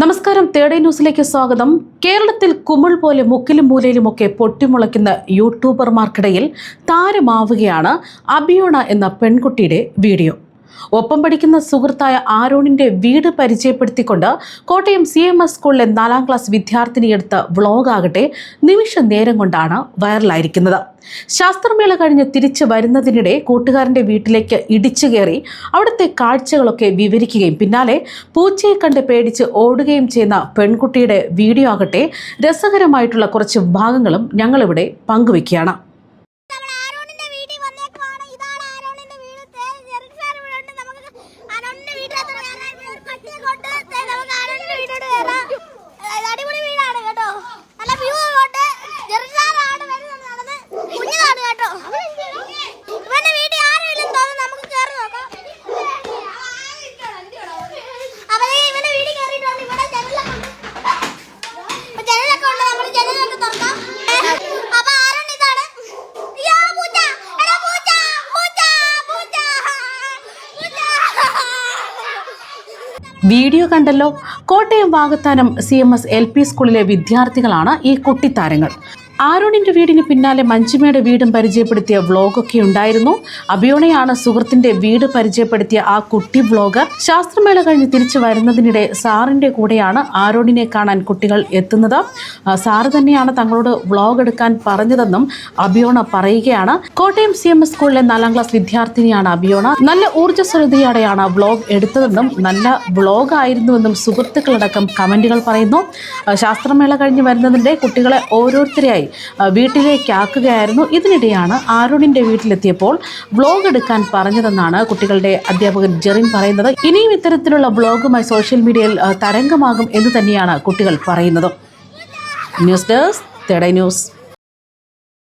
നമസ്കാരം. തേടേ ന്യൂസിലേക്ക് സ്വാഗതം. കേരളത്തിൽ കുമിൾ പോലെ മുക്കിലും മൂലയിലുമൊക്കെ പൊട്ടിമുളയ്ക്കുന്ന യൂട്യൂബർമാർക്കിടയിൽ താരമാവുകയാണ് അബിയോണ എന്ന പെൺകുട്ടിയുടെ വീഡിയോ. ഒപ്പം പഠിക്കുന്ന സുഹൃത്തായ ആരോണിന്റെ വീട് പരിചയപ്പെടുത്തിക്കൊണ്ട് കോട്ടയം സി എം എസ് സ്കൂളിലെ നാലാം ക്ലാസ് വിദ്യാർത്ഥിനിയെടുത്ത വ്ളോഗാകട്ടെ നിമിഷ നേരം കൊണ്ടാണ് വൈറലായിരിക്കുന്നത്. ശാസ്ത്രമേള കഴിഞ്ഞ് തിരിച്ചു വരുന്നതിനിടെ കൂട്ടുകാരന്റെ വീട്ടിലേക്ക് ഇടിച്ചു കയറി അവിടുത്തെ കാഴ്ചകളൊക്കെ വിവരിക്കുകയും പിന്നാലെ പൂച്ചയെ കണ്ട് പേടിച്ച് ഓടുകയും ചെയ്യുന്ന പെൺകുട്ടിയുടെ വീഡിയോ ആകട്ടെ രസകരമായിട്ടുള്ള കുറച്ച് ഭാഗങ്ങളും ഞങ്ങളിവിടെ പങ്കുവയ്ക്കുകയാണ്. വീഡിയോ കണ്ടല്ലോ. Kottayam Vakathanam C M S L P സ്കൂളിലെ വിദ്യാർത്ഥികളാണ് ഈ കുട്ടിത്താരങ്ങൾ. ആരോണിന്റെ വീടിന് പിന്നാലെ മഞ്ജിമയുടെ വീടും പരിചയപ്പെടുത്തിയ വ്ളോഗൊക്കെ ഉണ്ടായിരുന്നു. അഭിയോണയാണ് സുഹൃത്തിന്റെ വീട് പരിചയപ്പെടുത്തിയ ആ കുട്ടി വ്ളോഗർ. ശാസ്ത്രമേള കഴിഞ്ഞ് തിരിച്ചു വരുന്നതിനിടെ സാറിന്റെ കൂടെയാണ് ആരോണിനെ കാണാൻ കുട്ടികൾ എത്തുന്നത്. സാറ് തന്നെയാണ് തങ്ങളോട് വ്ളോഗ് എടുക്കാൻ പറഞ്ഞതെന്നും അഭിയോണ പറയുകയാണ്. കോട്ടയം സി എം എസ് സ്കൂളിലെ നാലാം ക്ലാസ് വിദ്യാർത്ഥിനിയാണ് അഭിയോണ. നല്ല ഊർജസ്വലതയോടെയാണ് വ്ളോഗ് എടുത്തതെന്നും നല്ല വ്ളോഗ് ആയിരുന്നുവെന്നും സുഹൃത്തുക്കളടക്കം കമന്റുകൾ പറയുന്നു. ശാസ്ത്രമേള കഴിഞ്ഞ് വരുന്നതിന്റെ കുട്ടികളെ ഓരോരുത്തരെയായി വീട്ടിലേക്കാക്കുകയായിരുന്നു. ഇതിനിടെയാണ് ആരുണിന്റെ വീട്ടിലെത്തിയപ്പോൾ വ്ളോഗ് എടുക്കാൻ പറഞ്ഞതെന്നാണ് കുട്ടികളുടെ അധ്യാപകൻ ജെറിൻ പറയുന്നത്. ഇനിയും ഇത്തരത്തിലുള്ള വ്ളോഗുമായി സോഷ്യൽ മീഡിയയിൽ തരംഗമാകും എന്ന് തന്നെയാണ് കുട്ടികൾ പറയുന്നത്. ന്യൂസ് ഡെസ്ക് തെടൈ ന്യൂസ്.